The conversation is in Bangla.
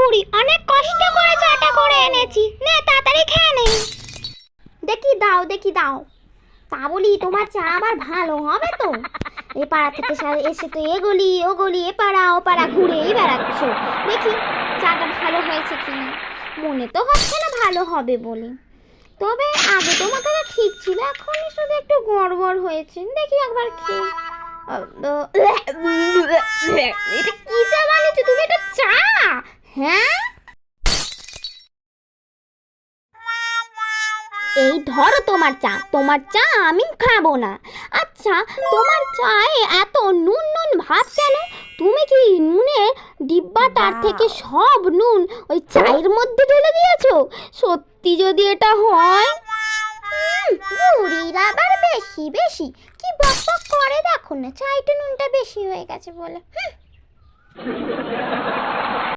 বুড়ি, অনেক কষ্ট করে চাটা করে এনেছি। নে, তাড়াতাড়ি খেয়ে নে। দেখি দাও দেখি দাও। তা বলি, তোমার চা আবার ভালো হবে তো? এ পাড়া থেকে এসে তো এ গলি ও গলি এ পাড়া, ও পাড়া ঘুরেই বেড়াচ্ছ। দেখি, চাটা ভালো হয়েছে কিনা। মনে তো হচ্ছে না ভালো হবে বলে। তবে আগে তো মাথাটা ঠিক ছিল এখনই শুধু একটু গড়বড় হয়েছে। দেখি একবার খেয়ে হ্যাঁ? এই ধরো তোমার চা। তোমার চা আমি খাব না। আচ্ছা তোমার চায়ে এত নুন নুন ভাব কেন? তুমি কি নুনের ডিব্বাটার থেকে সব নুন ওই চায়ের মধ্যে ঢেলে দিয়েছ? সত্যি যদি এটা হয়? বুড়ির আবার বেশি বেশি। কি বক বক করে? দেখো না চাইটা নুনটা বেশি হয়ে গেছে বলে। হুম।